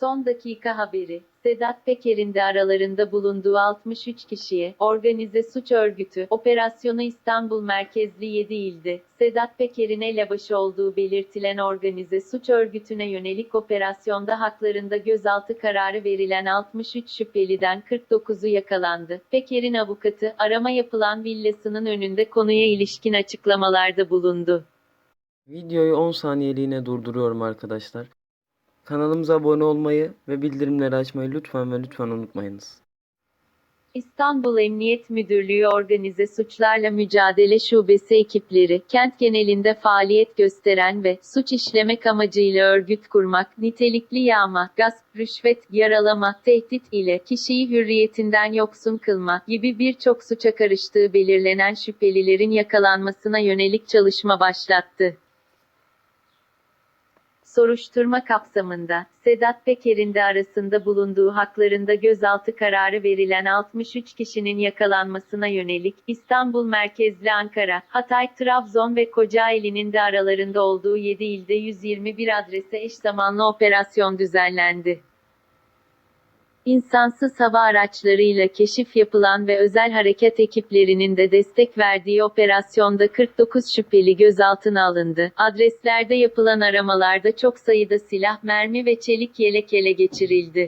Son dakika haberi. Sedat Peker'in de aralarında bulunduğu 63 kişiye, organize suç örgütü, operasyonu İstanbul merkezli 7 ilde, Sedat Peker'in elebaşı olduğu belirtilen organize suç örgütüne yönelik operasyonda haklarında gözaltı kararı verilen 63 şüpheliden 49'u yakalandı. Peker'in avukatı, arama yapılan villasının önünde konuya ilişkin açıklamalarda bulundu. Videoyu 10 saniyeliğine durduruyorum arkadaşlar. Kanalımıza abone olmayı ve bildirimleri açmayı lütfen ve lütfen unutmayınız. İstanbul Emniyet Müdürlüğü Organize Suçlarla Mücadele Şubesi ekipleri, kent genelinde faaliyet gösteren ve suç işlemek amacıyla örgüt kurmak, nitelikli yağma, gasp, rüşvet, yaralama, tehdit ile kişiyi hürriyetinden yoksun kılma gibi birçok suça karıştığı belirlenen şüphelilerin yakalanmasına yönelik çalışma başlattı. Soruşturma kapsamında, Sedat Peker'in de arasında bulunduğu haklarında gözaltı kararı verilen 63 kişinin yakalanmasına yönelik, İstanbul merkezli Ankara, Hatay, Trabzon ve Kocaeli'nin de aralarında olduğu 7 ilde 121 adrese eş zamanlı operasyon düzenlendi. İnsansız hava araçlarıyla keşif yapılan ve özel hareket ekiplerinin de destek verdiği operasyonda 49 şüpheli gözaltına alındı. Adreslerde yapılan aramalarda çok sayıda silah, mermi ve çelik yelek ele geçirildi.